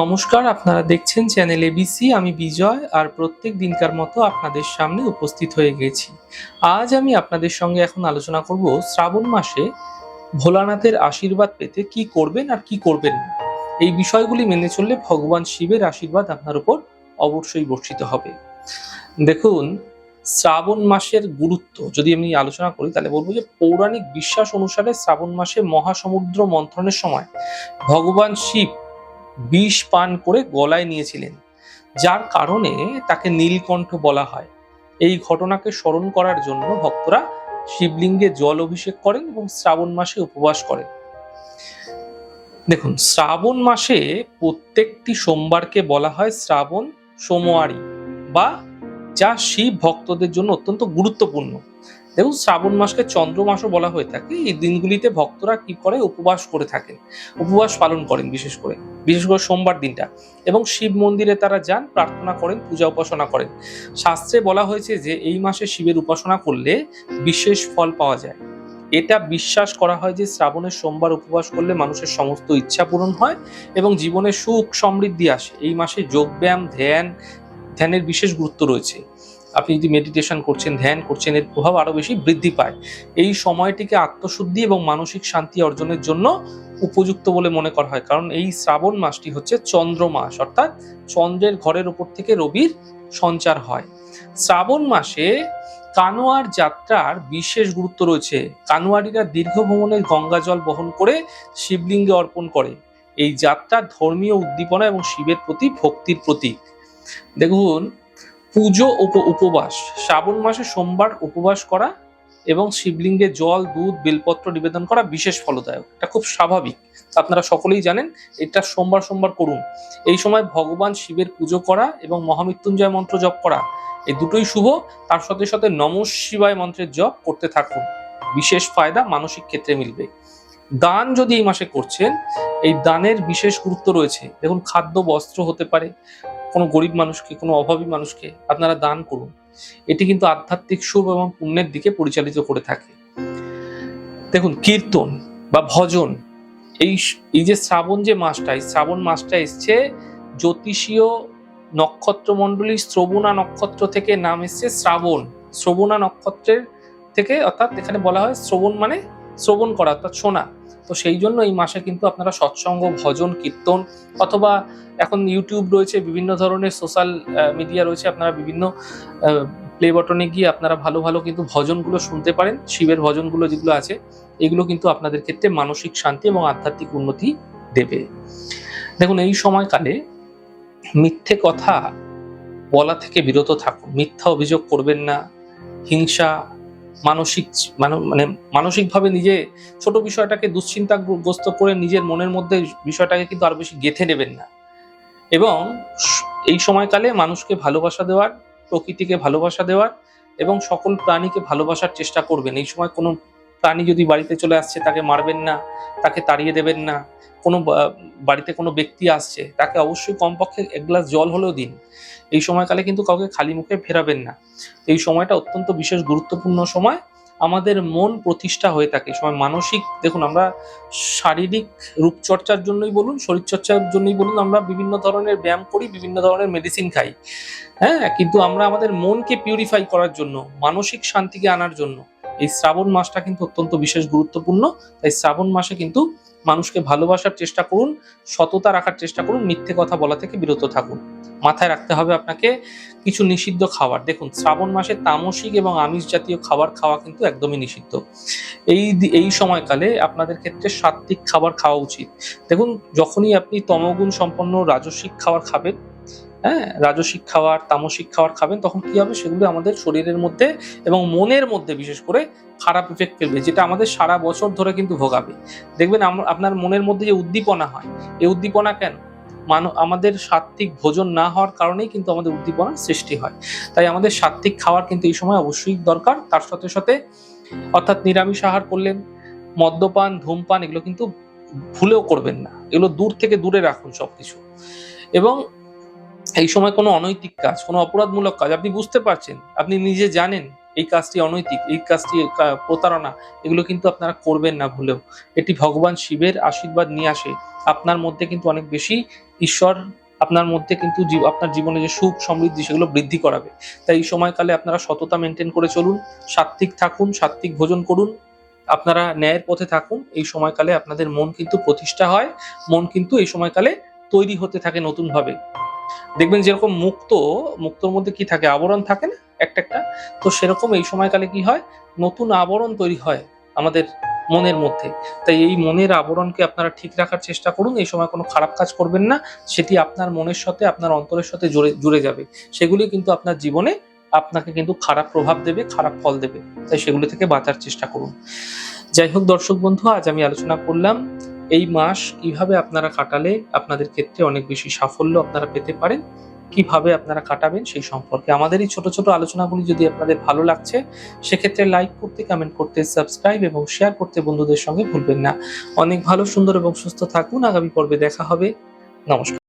নমস্কার, আপনারা দেখছেন চ্যানেল এবিসি আমি বিজয় আর প্রত্যেক দিনকার মতো আপনাদের সামনে উপস্থিত হয়ে গেছি। আজ আমি আপনাদের সঙ্গে এখন আলোচনা করব শ্রাবণ মাসে ভোলানাথের আশীর্বাদ পেতে কি করবেন আর কি করবেন না। এই বিষয়গুলি মেনে চললে ভগবান শিবের আশীর্বাদ আপনার উপর অবশ্যই বর্ষিত হবে। দেখুন, শ্রাবণ মাসের গুরুত্ব যদি আমি আলোচনা করি, তাহলে বলব যে পৌরাণিক বিশ্বাস অনুসারে শ্রাবণ মাসে মহাসমুদ্র মন্থনের সময় ভগবান শিব বিষ পান করে গলায় নিয়েছিলেন, যার কারণে তাকে নীলকণ্ঠ বলা হয়। এই ঘটনাকে স্মরণ করার জন্য ভক্তরা শিবলিঙ্গে জল অভিষেক করেন এবং শ্রাবণ মাসে উপবাস করেন। দেখুন, শ্রাবণ মাসে প্রত্যেকটি সোমবারকে বলা হয় শ্রাবণ সোমওয়ারি বা যা শিব ভক্তদের জন্য অত্যন্ত গুরুত্বপূর্ণ। দেখুন শ্রাবণ মাসকে চন্দ্র মাসও বলা হয়ে থাকে। এই দিনগুলিতে ভক্তরা কি করে? উপবাস করে থাকেন। উপবাস পালন করেন বিশেষ করে। বিশেষ করে সোমবার দিনটা। এবং শিব মন্দিরে তারা যান প্রার্থনা করেন পূজা উপাসনা করেন। শাস্ত্রে বলা হয়েছে যে এই মাসে শিবের উপাসনা করলে বিশেষ ফল পাওয়া যায়। এটা বিশ্বাস করা হয় যে শ্রাবণের সোমবার উপবাস করলে মানুষের সমস্ত ইচ্ছা পূরণ হয় এবং জীবনে সুখ সমৃদ্ধি আসে। এই মাসে যোগব্যায়াম ধ্যান ধ্যানের বিশেষ গুরুত্ব রয়েছে। আপনি যদি মেডিটেশন করছেন, ধ্যান করছেন, এর প্রভাব আরও বেশি বৃদ্ধি পায়। এই সময়টিকে আত্মশুদ্ধি এবং মানসিক শান্তি অর্জনের জন্য উপযুক্ত বলে মনে করা হয়। কারণ এই শ্রাবণ মাসটি হচ্ছে চন্দ্র মাস, অর্থাৎ চন্দ্রের ঘরের উপর থেকে রবির সঞ্চার হয়। শ্রাবণ মাসে কানোয়ার যাত্রার বিশেষ গুরুত্ব রয়েছে। কানোয়ারিরা দীর্ঘ ভ্রমণে গঙ্গা জল বহন করে শিবলিঙ্গে অর্পণ করে। এই যাত্রা ধর্মীয় উদ্দীপনা এবং শিবের প্রতি ভক্তির প্রতীক। দেখুন, পুজো উপ- উপবাস, শ্রাবণ মাসে সোমবার উপবাস করা এবং শিবলিঙ্গে জল, দুধ, বেলপত্র নিবেদন করা বিশেষ ফলদায়ক। এটা খুব স্বাভাবিক। আপনারা সকলেই জানেন, এটা সোমবার সোমবার করুন। এই সময় ভগবান শিবের পুজো করা এবং মহামৃত্যুঞ্জয় মন্ত্র জপ করা, এই দুটোই শুভ। তার সাথে সাথে নম শিবায় মন্ত্রের জপ করতে থাকুন। বিশেষ ফায়দা মানসিক ক্ষেত্রে মিলবে। দান যদি এই মাসে করছেন, এই দানের বিশেষ গুরুত্ব রয়েছে। দেখুন, খাদ্য, বস্ত্র হতে পারে কোনো গরিব মানুষকে, কোনো অভাবী মানুষকে আপনারা দান করুন। এটি কিন্তু আধ্যাত্মিক শুভ এবং পুণ্যের দিকে পরিচালিত করে থাকে। দেখুন, কীর্তন বা ভজন, এই এই যে শ্রাবণ যে মাসটা, এই শ্রাবণ মাসটা এসছে জ্যোতিষীয় নক্ষত্র মণ্ডলী শ্রবণা নক্ষত্র থেকে নাম এসছে শ্রাবণ। শ্রবণা নক্ষত্রের থেকে অর্থাৎ এখানে বলা হয় শ্রবণ মানে শ্রবণ করা, অর্থাৎ শোনা। তো সেই জন্য এই মাসে কিন্তু আপনারা সৎসঙ্গ, ভজন, কীর্তন অথবা এখন ইউটিউব রয়েছে, বিভিন্ন ধরনের সোশ্যাল মিডিয়া রয়েছে, আপনারা বিভিন্ন প্লে বটনে গিয়ে আপনারা ভালো ভালো কিন্তু ভজনগুলো শুনতে পারেন। শিবের ভজনগুলো যেগুলো আছে, এগুলো কিন্তু আপনাদের ক্ষেত্রে মানসিক শান্তি এবং আধ্যাত্মিক উন্নতি দেবে। দেখুন, এই সময়কালে মিথ্যে কথা বলা থেকে বিরত থাকুন। মিথ্যা অভিযোগ করবেন না। হিংসা মানসিক মানে- মানে মানসিকভাবে নিজে ছোট বিষয়টাকে দুশ্চিন্তাগ্রস্ত করে নিজের মনের মধ্যে বিষয়টাকে কিন্তু আরও বেশি গেঁথে নেবেন না। এবং এই সময়কালে মানুষকে ভালোবাসা দেওয়ার, প্রকৃতিকে ভালোবাসা দেওয়ার এবং সকল প্রাণীকে ভালোবাসার চেষ্টা করবেন। এই সময় কোনো প্রাণী যদি বাড়িতে চলে আসছে, তাকে মারবেন না, তাকে তাড়িয়ে দেবেন না। কোনো বাড়িতে কোনো ব্যক্তি আসছে, তাকে অবশ্যই কমপক্ষে এক গ্লাস জল হলেও দিন। এই সময়কালে কিন্তু কাউকে খালি মুখে ফেরাবেন না। এই সময়টা অত্যন্ত বিশেষ গুরুত্বপূর্ণ সময়। আমাদের মন প্রতিষ্ঠা হয়ে থাকে সময়। মানসিক, দেখুন আমরা শারীরিক রূপচর্চার জন্যই বলুন, শরীরচর্চার জন্যই বলুন, আমরা বিভিন্ন ধরনের ব্যায়াম করি, বিভিন্ন ধরনের মেডিসিন খাই। হ্যাঁ কিন্তু আমরা আমাদের মনকে পিউরিফাই করার জন্য, মানসিক শান্তিকে আনার জন্য এই শ্রাবণ মাসটা কিন্তু অত্যন্ত বিশেষ গুরুত্বপূর্ণ। তাই শ্রাবণ মাসে কিন্তু মানুষকে ভালোবাসার চেষ্টা করুন, সততা রাখার চেষ্টা করুন, মিথ্যে কথা বলা থেকে বিরত থাকুন। মাথায় রাখতে হবে আপনাকে কিছু নিষিদ্ধ খাবার। দেখুন, শ্রাবণ মাসে তামসিক এবং আমিষ জাতীয় খাবার খাওয়া কিন্তু একদমই নিষিদ্ধ। এই এই সময়কালে আপনাদের ক্ষেত্রে সাত্ত্বিক খাবার খাওয়া উচিত। দেখুন, যখনই আপনি তমগুণ সম্পন্ন রাজস্বিক খাবার খাবেন হ্যাঁ রাজস্বিক খাবার তামসিক খাবার খাবেন, তখন কি হবে? সেগুলো আমাদের শরীরের মধ্যে এবং মনের মধ্যে বিশেষ করে খারাপ ইফেক্ট ফেলবে, যেটা আমাদের সারা বছর ধরে কিন্তু ভোগাবে। দেখবেন আপনার মনের মধ্যে যে উদ্দীপনা হয়, এই উদ্দীপনা কেন? মানব আমাদের সাত্বিক ভোজন না হওয়ার কারণেই কিন্তু আমাদের উদ্দীপনার সৃষ্টি হয়। তাই আমাদের সাত্বিক খাওয়ার কিন্তু এই সময় অবশ্যই দরকার। তার সাথে সাথে অর্থাৎ নিরামিষ আহার করলেন, মদ্যপান, ধূমপান এগুলো কিন্তু ভুলেও করবেন না। এগুলো দূর থেকে দূরে রাখুন সবকিছু। এবং এই সময় কোনো অনৈতিক কাজ, কোনো অপরাধমূলক কাজ, আপনি বুঝতে পারছেন, আপনি নিজে জানেন এই কাজটি অনৈতিক, এই কাজটি প্রতারণা, এগুলো কিন্তু আপনারা করবেন না ভুলেও। এটি ভগবান শিবের আশীর্বাদ নিয়ে আসে। আপনার মধ্যে কিন্তু অনেক বেশি ঈশ্বর, আপনার মধ্যে কিন্তু আপনার জীবনে যে সুখ, সমৃদ্ধি, সেগুলো বৃদ্ধি করাবে। তাই এই সময়কালে আপনারা সততা মেনটেন করে চলুন সাত্বিক থাকুন সাত্বিক ভোজন করুন, আপনারা ন্যায়ের পথে থাকুন। এই সময়কালে আপনাদের মন কিন্তু প্রতিষ্ঠা হয়, মন কিন্তু এই সময়কালে তৈরি হতে থাকে নতুন ভাবে দেখবেন যেরকম মুক্ত, মুক্তর মধ্যে কি থাকে? আবরণ থাকে না? একটা একটা। তো সেরকম এই সময়কালে কি হয়? নতুন আবরণ তৈরি হয় আমাদের মনের মধ্যে। তাই এই মনের আবরণকে আপনারা ঠিক রাখার চেষ্টা করুন। এই সময় কোনো খারাপ কাজ করবেন না। সেটি আপনার মনের সাথে, আপনার অন্তরের সাথে জুড়ে জুড়ে যাবে। সেগুলি কিন্তু আপনার জীবনে আপনাকে কিন্তু খারাপ প্রভাব দেবে, খারাপ ফল দেবে। তাই সেগুলি থেকে বাঁচার চেষ্টা করুন। যাই হোক দর্শক বন্ধু, আজ আমি আলোচনা করলাম এই মাস কীভাবে আপনারা কাটালে আপনাদের ক্ষেত্রে অনেক বেশি সাফল্য আপনারা পেতে পারেন? কীভাবে আপনারা কাটাবেন সেই সম্পর্কে আমাদের এই ছোট ছোট আলোচনাগুলি যদি আপনাদের ভালো লাগছে, সেক্ষেত্রে লাইক করতে কমেন্ট করতে সাবস্ক্রাইব এবং শেয়ার করতে বন্ধুদের সঙ্গে ভুলবেন না। অনেক ভালো, সুন্দর এবং সুস্থ থাকুন। আগামী পর্বে দেখা হবে। নমস্কার।